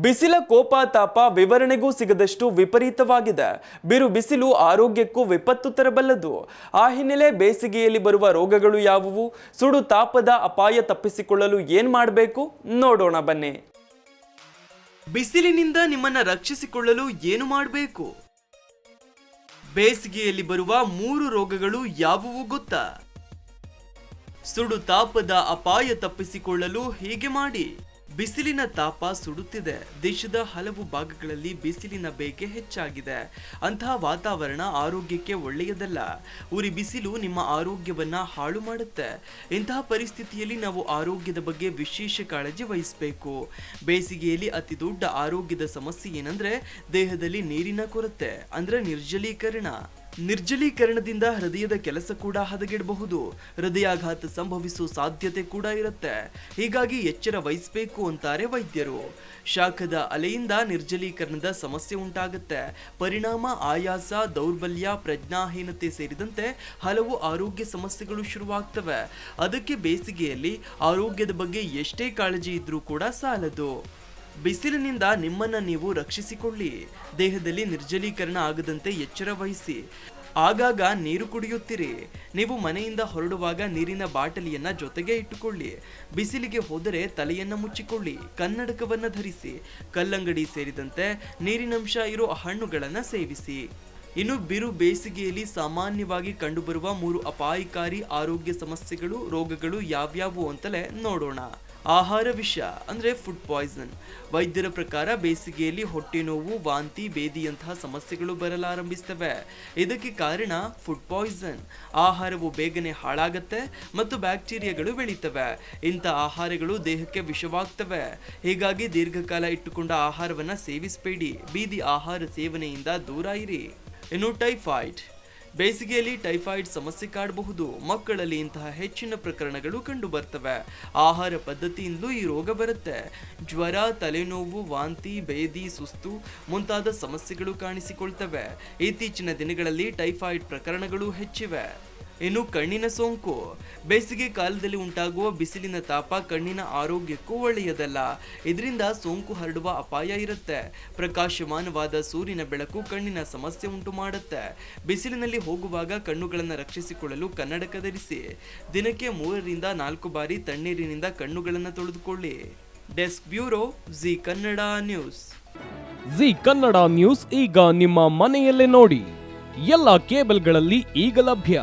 ಬಿಸಿಲ, ಕೋಪ, ತಾಪ ವಿವರಣೆಗೂ ಸಿಗದಷ್ಟು ವಿಪರೀತವಾಗಿದೆ. ಬಿರು ಬಿಸಿಲು ಆರೋಗ್ಯಕ್ಕೂ ವಿಪತ್ತು ತರಬಲ್ಲದು. ಆ ಹಿನ್ನೆಲೆ ಬೇಸಿಗೆಯಲ್ಲಿ ಬರುವ ರೋಗಗಳು ಯಾವುವು? ಸುಡು ತಾಪದ ಅಪಾಯ ತಪ್ಪಿಸಿಕೊಳ್ಳಲು ಏನ್ ಮಾಡಬೇಕು? ನೋಡೋಣ ಬನ್ನಿ. ಬಿಸಿಲಿನಿಂದ ನಿಮ್ಮನ್ನ ರಕ್ಷಿಸಿಕೊಳ್ಳಲು ಏನು ಮಾಡಬೇಕು? ಬೇಸಿಗೆಯಲ್ಲಿ ಬರುವ ಮೂರು ರೋಗಗಳು ಯಾವುವು ಗೊತ್ತಾ? ಸುಡು ತಾಪದ ಅಪಾಯ ತಪ್ಪಿಸಿಕೊಳ್ಳಲು ಹೀಗೆ ಮಾಡಿ. ಬಿಸಿಲಿನ ತಾಪ ಸುಡುತ್ತಿದೆ. ದೇಶದ ಹಲವು ಭಾಗಗಳಲ್ಲಿ ಬಿಸಿಲಿನ ಬೇಗೆ ಹೆಚ್ಚಾಗಿದೆ. ಅಂತಹ ವಾತಾವರಣ ಆರೋಗ್ಯಕ್ಕೆ ಒಳ್ಳೆಯದಲ್ಲ. ಉರಿ ಬಿಸಿಲು ನಿಮ್ಮ ಆರೋಗ್ಯವನ್ನ ಹಾಳು ಮಾಡುತ್ತೆ. ಇಂತಹ ಪರಿಸ್ಥಿತಿಯಲ್ಲಿ ನಾವು ಆರೋಗ್ಯದ ಬಗ್ಗೆ ವಿಶೇಷ ಕಾಳಜಿ ವಹಿಸಬೇಕು. ಬೇಸಿಗೆಯಲ್ಲಿ ಅತಿ ದೊಡ್ಡ ಆರೋಗ್ಯದ ಸಮಸ್ಯೆ ಏನಂದ್ರೆ ದೇಹದಲ್ಲಿ ನೀರಿನ ಕೊರತೆ, ಅಂದ್ರೆ ನಿರ್ಜಲೀಕರಣ. ನಿರ್ಜಲೀಕರಣದಿಂದ ಹೃದಯದ ಕೆಲಸ ಕೂಡ ಹದಗೆಡಬಹುದು. ಹೃದಯಾಘಾತ ಸಂಭವಿಸುವ ಸಾಧ್ಯತೆ ಕೂಡ ಇರುತ್ತೆ. ಹೀಗಾಗಿ ಎಚ್ಚರ ವಹಿಸಬೇಕು ಅಂತಾರೆ ವೈದ್ಯರು. ಶಾಖದ ಅಲೆಯಿಂದ ನಿರ್ಜಲೀಕರಣದ ಸಮಸ್ಯೆ ಉಂಟಾಗುತ್ತೆ. ಪರಿಣಾಮ, ಆಯಾಸ, ದೌರ್ಬಲ್ಯ, ಪ್ರಜ್ಞಾಹೀನತೆ ಸೇರಿದಂತೆ ಹಲವು ಆರೋಗ್ಯ ಸಮಸ್ಯೆಗಳು ಶುರುವಾಗ್ತವೆ. ಅದಕ್ಕೆ ಬೇಸಿಗೆಯಲ್ಲಿ ಆರೋಗ್ಯದ ಬಗ್ಗೆ ಎಷ್ಟೇ ಕಾಳಜಿ ಇದ್ರೂ ಕೂಡ ಸಾಲದು. ಬಿಸಿಲಿನಿಂದ ನಿಮ್ಮನ್ನ ನೀವು ರಕ್ಷಿಸಿಕೊಳ್ಳಿ. ದೇಹದಲ್ಲಿ ನಿರ್ಜಲೀಕರಣ ಆಗದಂತೆ ಎಚ್ಚರ ವಹಿಸಿ. ಆಗಾಗ ನೀರು ಕುಡಿಯುತ್ತಿರಿ. ನೀವು ಮನೆಯಿಂದ ಹೊರಡುವಾಗ ನೀರಿನ ಬಾಟಲಿಯನ್ನ ಜೊತೆಗೆ ಇಟ್ಟುಕೊಳ್ಳಿ. ಬಿಸಿಲಿಗೆ ಹೋದರೆ ತಲೆಯನ್ನ ಮುಚ್ಚಿಕೊಳ್ಳಿ. ಕನ್ನಡಕವನ್ನ ಧರಿಸಿ. ಕಲ್ಲಂಗಡಿ ಸೇರಿದಂತೆ ನೀರಿನಂಶ ಇರೋ ಹಣ್ಣುಗಳನ್ನು ಸೇವಿಸಿ. ಇನ್ನು ಬಿರು ಬೇಸಿಗೆಯಲ್ಲಿ ಸಾಮಾನ್ಯವಾಗಿ ಕಂಡುಬರುವ ಮೂರು ಅಪಾಯಕಾರಿ ಆರೋಗ್ಯ ಸಮಸ್ಯೆಗಳು, ರೋಗಗಳು ಯಾವ್ಯಾವು ಅಂತಲೇ ನೋಡೋಣ. ಆಹಾರ ವಿಷ, ಅಂದರೆ ಫುಡ್ ಪಾಯ್ಸನ್ ವೈದ್ಯರ ಪ್ರಕಾರ ಬೇಸಿಗೆಯಲ್ಲಿ ಹೊಟ್ಟೆ ನೋವು, ವಾಂತಿ, ಬೇದಿಯಂತಹ ಸಮಸ್ಯೆಗಳು ಬರಲಾರಂಭಿಸ್ತವೆ. ಇದಕ್ಕೆ ಕಾರಣ ಫುಡ್ ಪಾಯ್ಸನ್ ಆಹಾರವು ಬೇಗನೆ ಹಾಳಾಗತ್ತೆ ಮತ್ತು ಬ್ಯಾಕ್ಟೀರಿಯಾಗಳು ಬೆಳೀತವೆ. ಇಂಥ ಆಹಾರಗಳು ದೇಹಕ್ಕೆ ವಿಷವಾಗ್ತವೆ. ಹೀಗಾಗಿ ದೀರ್ಘಕಾಲ ಇಟ್ಟುಕೊಂಡ ಆಹಾರವನ್ನು ಸೇವಿಸಬೇಡಿ. ಬೀದಿ ಆಹಾರ ಸೇವನೆಯಿಂದ ದೂರ ಇರಿ. ಇನ್ನು ಟೈಫಾಯ್ಡ್ ಬೇಸಿಗೆಯಲ್ಲಿ ಟೈಫಾಯ್ಡ್ ಸಮಸ್ಯೆ ಕಾಡಬಹುದು. ಮಕ್ಕಳಲ್ಲಿ ಇಂತಹ ಹೆಚ್ಚಿನ ಪ್ರಕರಣಗಳು ಕಂಡು ಬರ್ತವೆ ಆಹಾರ ಪದ್ಧತಿಯಿಂದಲೂ ಈ ರೋಗ ಬರುತ್ತೆ. ಜ್ವರ, ತಲೆನೋವು, ವಾಂತಿ, ಬೇದಿ, ಸುಸ್ತು ಮುಂತಾದ ಸಮಸ್ಯೆಗಳು ಕಾಣಿಸಿಕೊಳ್ತವೆ. ಇತ್ತೀಚಿನ ದಿನಗಳಲ್ಲಿ ಟೈಫಾಯ್ಡ್ ಪ್ರಕರಣಗಳು ಹೆಚ್ಚಿವೆ. ಇನ್ನು ಕಣ್ಣಿನ ಸೋಂಕು. ಬೇಸಿಗೆ ಕಾಲದಲ್ಲಿ ಉಂಟಾಗುವ ಬಿಸಿಲಿನ ತಾಪ ಕಣ್ಣಿನ ಆರೋಗ್ಯಕ್ಕೂ ಒಳ್ಳೆಯದಲ್ಲ. ಇದರಿಂದ ಸೋಂಕು ಹರಡುವ ಅಪಾಯ ಇರುತ್ತೆ. ಪ್ರಕಾಶಮಾನವಾದ ಸೂರ್ಯನ ಬೆಳಕು ಕಣ್ಣಿನ ಸಮಸ್ಯೆ ಉಂಟು ಮಾಡುತ್ತೆ. ಬಿಸಿಲಿನಲ್ಲಿ ಹೋಗುವಾಗ ಕಣ್ಣುಗಳನ್ನು ರಕ್ಷಿಸಿಕೊಳ್ಳಲು ಕನ್ನಡಕ ಧರಿಸಿ. ದಿನಕ್ಕೆ ಮೂರರಿಂದ ನಾಲ್ಕು ಬಾರಿ ತಣ್ಣೀರಿನಿಂದ ಕಣ್ಣುಗಳನ್ನು ತೊಳೆದುಕೊಳ್ಳಿ. Desk bureau Zee Kannada news. Zee Kannada news ಈಗ ನಿಮ್ಮ ಮನೆಯಲ್ಲೇ ನೋಡಿ. ಎಲ್ಲ ಕೇಬಲ್ಗಳಲ್ಲಿ ಈಗ ಲಭ್ಯ.